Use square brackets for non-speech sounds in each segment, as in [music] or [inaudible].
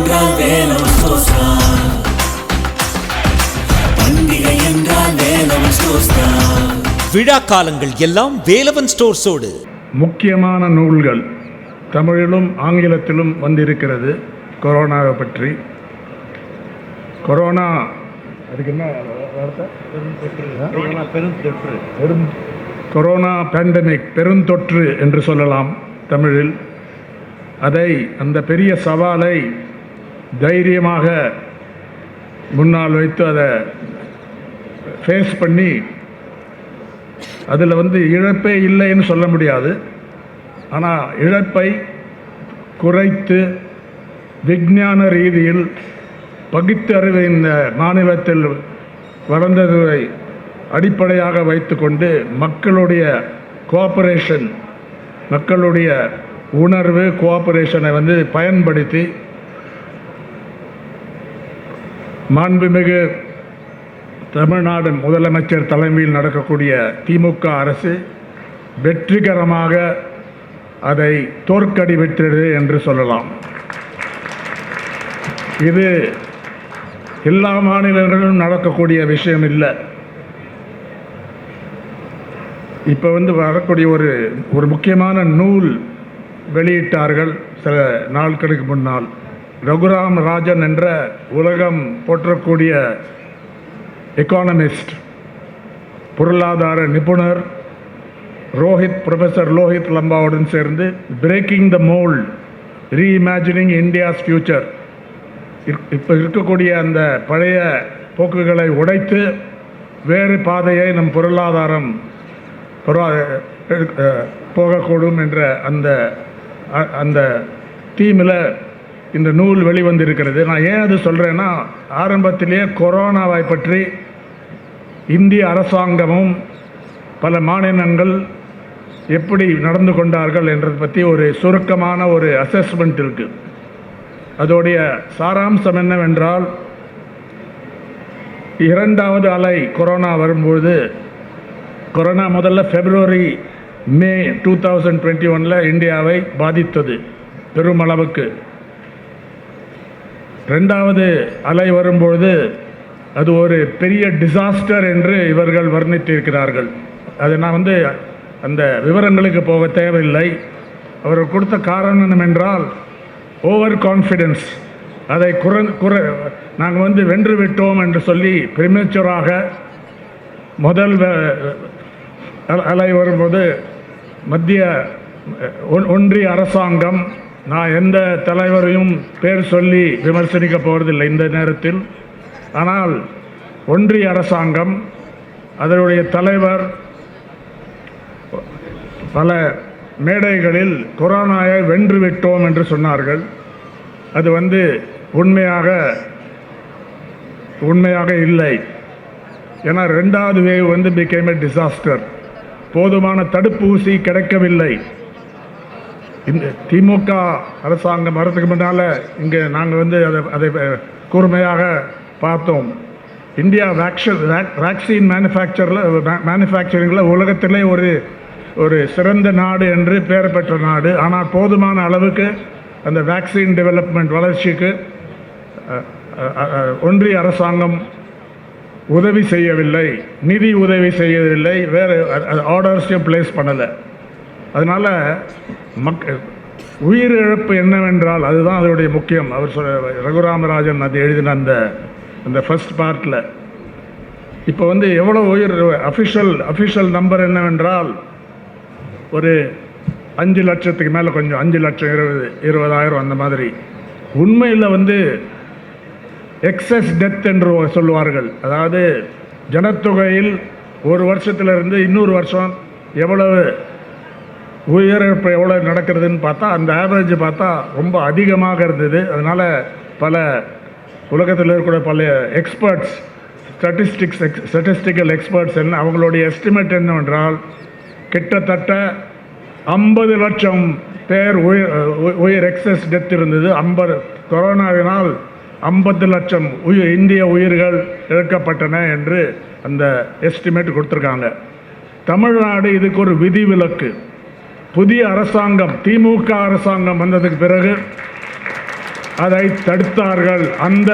என்றால் வேலவன் ஸ்டோர்ஸ் தான் பண்டிகை என்றால் வேலவன் ஸ்டோர்ஸ் தான் விழா காலங்கள் எல்லாம் வேலவன் ஸ்டோர்ஸோடு. முக்கியமான நூல்கள் தமிழிலும் ஆங்கிலத்திலும் வந்திருக்கிறது கொரோனாவை பற்றி. கொரோனா அதுக்கு என்ன வார்த்தை? பெரும் கொரோனா பேண்டமிக் பெருந்தொற்று என்று சொல்லலாம் தமிழில். அதை அந்த பெரிய சவாலை தைரியமாக முன்னால் வைத்து அதை ஃபேஸ் பண்ணி அதில் வந்து இழப்பே இல்லைன்னு சொல்ல முடியாது. ஆனால் இழப்பை குறைத்து விஞ்ஞான ரீதியில் பகுத்தறிவு இந்த மாநிலத்தில் வளர்ந்ததை அடிப்படையாக வைத்துக்கொண்டு மக்களுடைய கோஆபரேஷன் மக்களுடைய உணர்வு கோஆபரேஷனை வந்து பயன்படுத்தி மாண்புமிகு தமிழ்நாடு முதலமைச்சர் தலைமையில் நடக்கக்கூடிய திமுக அரசு வெற்றிகரமாக அதை தோற்கடி விட்டது என்று சொல்லலாம். இது எல்லா மாநிலங்களிலும் நடக்கக்கூடிய விஷயம் இல்லை. இப்போ வந்து வரக்கூடிய ஒரு ஒரு முக்கியமான நூல் வெளியிட்டார்கள் சில நாட்களுக்கு முன்னால். ரகுராம் ராஜன் என்ற உலகம் போற்றக்கூடிய எக்கானமிஸ்ட் பொருளாதார நிபுணர் ரோஹித் ப்ரொஃபஸர் லோஹித் லம்பாவுடன் சேர்ந்து breaking the mould reimagining India's future இப்போ இருக்கக்கூடிய அந்த பழைய போக்குகளை உடைத்து வேறு பாதையை நம் பொருளாதாரம் போகக்கூடும் என்ற அந்த அ- அந்த தீமில் இந்த நூல் வெளிவந்திருக்கிறது. நான் ஏன் அது சொல்கிறேன்னா ஆரம்பத்திலேயே கொரோனாவை பற்றி இந்திய அரசாங்கமும் பல மாநிலங்கள் எப்படி நடந்து கொண்டார்கள் என்றதை பற்றி ஒரு சுருக்கமான ஒரு அசஸ்மெண்ட் இருக்குது அதோடைய சாராம்சம் என்னவென்றால் இரண்டாவது அலை கொரோனா வரும்பொழுது கொரோனா முதல்ல February May two thousand twenty ஒனில் இந்தியாவை பாதித்தது பெருமளவுக்கு. ரெண்டாவது அலை வரும்பொழுது அது ஒரு பெரிய டிசாஸ்டர் என்று இவர்கள் வர்ணித்திருக்கிறார்கள். அது நான் வந்து அந்த விவரங்களுக்கு போக தேவையில்லை. அவர்கள் கொடுத்த காரணம் என்றால் ஓவர் கான்ஃபிடென்ஸ் அதை குற குற நாங்கள் வந்து வென்று விட்டோம் என்று சொல்லி பிரிமேச்சராக முதல் அலை வரும்போது மத்திய ஒன்- ஒன்றிய அரசாங்கம் நான் எந்த தலைவரையும் பேர் சொல்லி விமர்சனிக்க போவதில்லை இந்த நேரத்தில். ஆனால் ஒன்றிய அரசாங்கம் அதனுடைய தலைவர் பல மேடைகளில் கொரோனாவை வென்று விட்டோம் என்று சொன்னார்கள். அது வந்து உண்மையாக உண்மையாக இல்லை. ஏன்னா ரெண்டாவது வேவ் வந்து பிகேம் எ டிசாஸ்டர் போதுமான தடுப்பூசி கிடைக்கவில்லை. இந்த திமுக அரசாங்கம் வரதுக்கு முன்னால் இங்கே நாங்கள் வந்து அதை அதை கூர்மையாக பார்த்தோம். இந்தியா வேக்சின் வேக்சின் மேனுஃபேக்சரில் மேனுஃபேக்சரிங்கில் உலகத்திலே ஒரு ஒரு சிறந்த நாடு என்று பெயர் பெற்ற நாடு. ஆனால் போதுமான அளவுக்கு அந்த வேக்சின் டெவலப்மெண்ட் வளர்ச்சிக்கு ஒன்றிய அரசாங்கம் உதவி செய்யவில்லை. நிதி உதவி செய்யவில்லை. வேறு ஆர்டர்ஸையும் பிளேஸ் பண்ணலை. அதனால் மக் உயிரிழப்பு என்னவென்றால் அதுதான் அதனுடைய முக்கியம். அவர் சொ ரகுராமராஜன் அது எழுதின அந்த அந்த ஃபஸ்ட் பார்ட்டில் இப்போ வந்து எவ்வளோ உயிர் அஃபிஷியல் அஃபிஷியல் நம்பர் என்னவென்றால் ஒரு அஞ்சு லட்சத்துக்கு மேலே கொஞ்சம் அஞ்சு லட்சம் இருபது இருபதாயிரம் அந்த மாதிரி. உண்மையில் வந்து எக்ஸஸ் டெத் என்று சொல்லுவார்கள். அதாவது ஜனத்தொகையில் ஒரு வருஷத்துலேருந்து இன்னொரு வருஷம் எவ்வளவு உயிரிழப்பு எவ்வளோ நடக்கிறதுன்னு பார்த்தா அந்த ஆவரேஜ் பார்த்தா ரொம்ப அதிகமாக இருந்தது. அதனால் பல உலகத்தில் இருக்கக்கூடிய பல experts statistics ex statistical experts என்ன அவங்களுடைய எஸ்டிமேட் என்னவென்றால் கிட்டத்தட்ட ஐம்பது லட்சம் பேர் உயிர் உ- உயிர் எக்ஸஸ் டெத் இருந்தது. ஐம்பது கொரோனாவினால் ஐம்பது லட்சம் உயிர் இந்திய உயிர்கள் இழக்கப்பட்டன என்று அந்த எஸ்டிமேட் கொடுத்துருக்காங்க. தமிழ்நாடு இதுக்கு ஒரு விதிவிலக்கு. புதிய அரசாங்கம் திமுக அரசாங்கம் வந்ததுக்கு பிறகு அதை தடுத்தார்கள். அந்த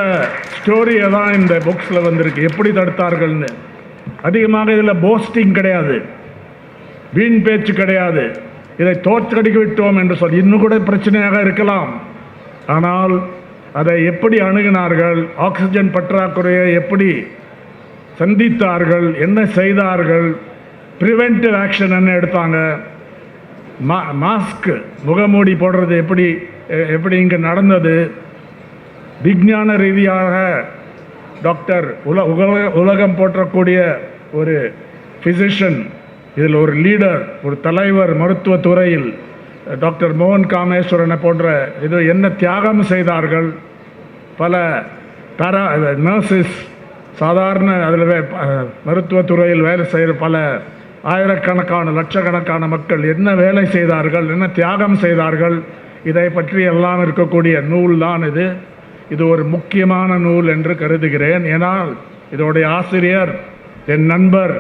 ஸ்டோரியை தான் இந்த புக்ஸில் வந்திருக்கு. எப்படி தடுத்தார்கள்னு. அதிகமாக இதில் போஸ்டிங் கிடையாது. வீண் பேச்சு கிடையாது. இதை தோற்கடிக்க விட்டோம் என்று சொல்லி இன்னும் கூட பிரச்சனையாக இருக்கலாம். ஆனால் அதை எப்படி அணுகினார்கள்? ஆக்சிஜன் பற்றாக்குறையை எப்படி சந்தித்தார்கள்? என்ன செய்தார்கள்? ப்ரிவென்டிவ் ஆக்ஷன் என்ன எடுத்தாங்க? மா மாஸ்க்கு முகமூடி போடுறது எப்படி எப்படி இங்கே நடந்தது? விஞ்ஞான ரீதியாக டாக்டர் உல உலக உலகம் போற்றக்கூடிய ஒரு ஃபிசிஷியன் இதில் ஒரு லீடர் ஒரு தலைவர் மருத்துவ துறையில் டாக்டர் மோகன் காமேஸ்வரனை போன்ற இது என்ன தியாகம் செய்தார்கள்? பல பேரா நர்சஸ் சாதாரண அதில் மருத்துவத்துறையில் வேலை செய்கிற பல ஆயிரக்கணக்கான லட்சக்கணக்கான மக்கள் என்ன வேலை செய்தார்கள் என்ன தியாகம் செய்தார்கள் இதை பற்றி எல்லாம் இருக்கக்கூடிய நூல் தான் இது. இது ஒரு முக்கியமான நூல் என்று கருதுகிறேன். ஏனால் இதோடைய ஆசிரியர் என் நண்பர்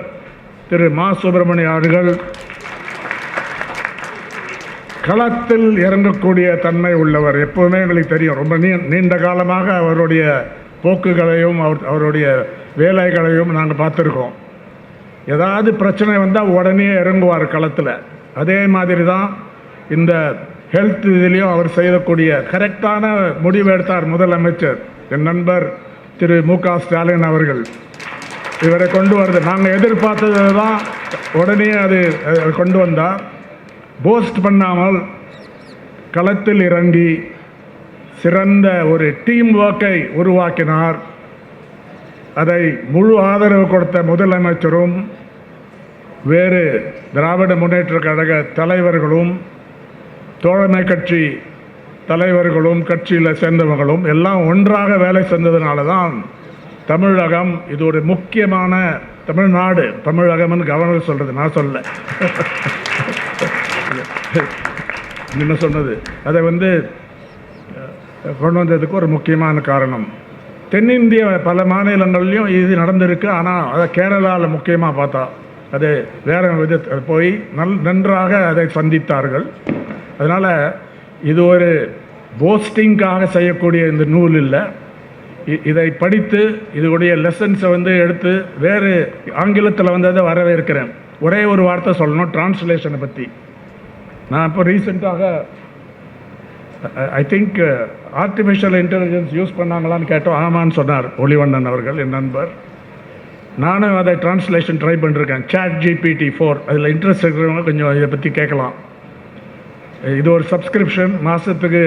திரு மா. சுப்பிரமணிய அவர்கள் களத்தில் இறங்கக்கூடிய தன்மை உள்ளவர். எப்போவுமே எங்களுக்கு தெரியும். ரொம்ப நீ நீண்ட காலமாக அவருடைய போக்குகளையும் அவர் அவருடைய வேலைகளையும் நாங்கள் பார்த்துருக்கோம். ஏதாவது பிரச்சனை வந்தால் உடனே இறங்குவார் களத்தில். அதே மாதிரி தான் இந்த ஹெல்த் இதுலேயும் அவர் செய்யக்கூடிய கரெக்டான முடிவு எடுத்தார் முதலமைச்சர். என் நண்பர் திரு மு க ஸ்டாலின் அவர்கள். இவரை கொண்டு வருது நாங்கள் எதிர்பார்த்தது தான் உடனே அது கொண்டு வந்தார் போஸ்ட் பண்ணாமல் களத்தில் இறங்கி சிறந்த ஒரு டீம் ஒர்க்கை உருவாக்கினார். அதை முழு ஆதரவு கொடுத்த முதலமைச்சரும் வேறு திராவிட முன்னேற்ற கழக தலைவர்களும் தோழமை கட்சி தலைவர்களும் கட்சியில் சேர்ந்தவர்களும் எல்லாம் ஒன்றாக வேலை செஞ்சதுனால தான் தமிழகம் இது ஒரு முக்கியமான தமிழ்நாடு. தமிழகம்னு கவர்னர் சொல்கிறது நான் சொல்ல என்ன [laughs] சொன்னது. அதை வந்து கொண்டு வந்ததுக்கு ஒரு முக்கியமான காரணம். தென்னிந்திய பல மாநிலங்கள்லையும் இது நடந்திருக்கு. ஆனால் அதை கேரளாவில் முக்கியமாக பார்த்தா அது வேற வித போய் நல் நன்றாக அதை சந்தித்தார்கள். அதனால் இது ஒரு போஸ்டிங்காக செய்யக்கூடிய இந்த நூல் இல்லை. இ- இதை படித்து இதனுடைய லெசன்ஸை வந்து எடுத்து வேறு ஆங்கிலத்தில் வந்து அதை வரவேற்கிறேன். ஒரே ஒரு வார்த்தை சொல்லணும் டிரான்ஸ்லேஷனை பற்றி நான் இப்போ ரீசெண்டாக I think artificial intelligence use பண்ணாங்களான்னு கேட்டோம். ஆமான்னு சொன்னார் ஒளிவண்ணன் அவர்கள் என் நண்பர். நானும் அதை டிரான்ஸ்லேஷன் ட்ரை பண்ணிருக்கேன். சாட் ஜிபிடி ஃபோர் அதில் இன்ட்ரெஸ்ட் இருக்கிறவங்க கொஞ்சம் இதை பற்றி கேட்கலாம். இது ஒரு சப்ஸ்கிரிப்ஷன் மாதத்துக்கு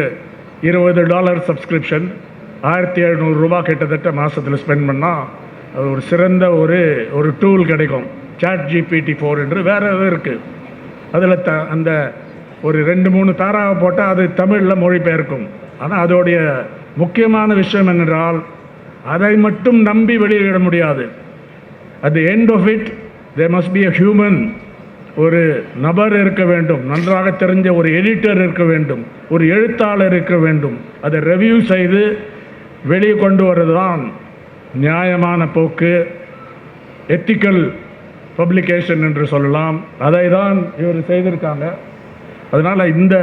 இருபது டாலர் சப்ஸ்கிரிப்ஷன் ஆயிரத்தி எழுநூறுரூபா கிட்டத்தட்ட மாதத்தில் ஸ்பெண்ட் பண்ணால் அது ஒரு சிறந்த ஒரு ஒரு டூல் கிடைக்கும். சாட் ஜிபிடி ஃபோர் என்று வேறு எதுவும் இருக்குது அதில் த அந்த ஒரு ரெண்டு மூணு தாராவை போட்டால் அது தமிழில் மொழிபெயர்க்கும். ஆனால் அதோடைய முக்கியமான விஷயம் என்னென்றால் அதை மட்டும் நம்பி வெளியிட முடியாது. At the end of it they must be a human ஒரு நபர் இருக்க வேண்டும். நன்றாக தெரிஞ்ச ஒரு எடிட்டர் இருக்க வேண்டும். ஒரு எழுத்தாளர் இருக்க வேண்டும். அதை ரெவ்யூ செய்து வெளியே கொண்டு வர்றது தான் நியாயமான போக்கு. எத்திக்கல் பப்ளிகேஷன் என்று சொல்லலாம். அதை தான் இவர் செய்திருக்காங்க. அதனால் இந்த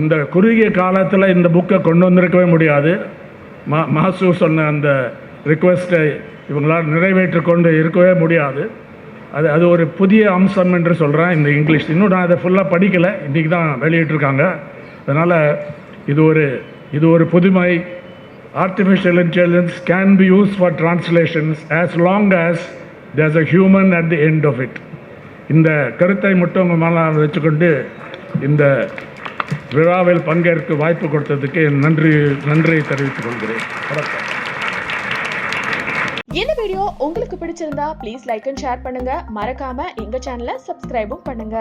இந்த குறுகிய காலத்தில் இந்த புக்கை கொண்டு வந்திருக்கவே முடியாது. மா மாசு சொன்ன அந்த ரிக்வெஸ்ட்டை இவங்களால் நிறைவேற்றி கொண்டு இருக்கவே முடியாது. அது அது ஒரு புதிய அம்சம் என்று சொல்கிறேன் இந்த இங்கிலீஷ். இன்னும் நான் அதை ஃபுல்லாக படிக்கலை. இன்றைக்கி தான் வெளியிட்டிருக்காங்க. அதனால் இது ஒரு இது ஒரு புதுமை. Artificial intelligence can be use for translations as long as there's a human at the end of it இந்த கருத்தை மட்டும் உங்கள் மேலே வச்சுக்கொண்டு இந்த விழாவில் பங்கேற்க வாய்ப்பு கொடுத்ததுக்கு நன்றி நன்றி நன்றியை தெரிவித்துக் கொள்கிறேன். வணக்கம். இந்த வீடியோ உங்களுக்கு பிடிச்சிருந்தா ப்ளீஸ் லைக் அண்ட் ஷேர் பண்ணுங்க. மறக்காம எங்க சேனலை சப்ஸ்கிரைபும் பண்ணுங்க.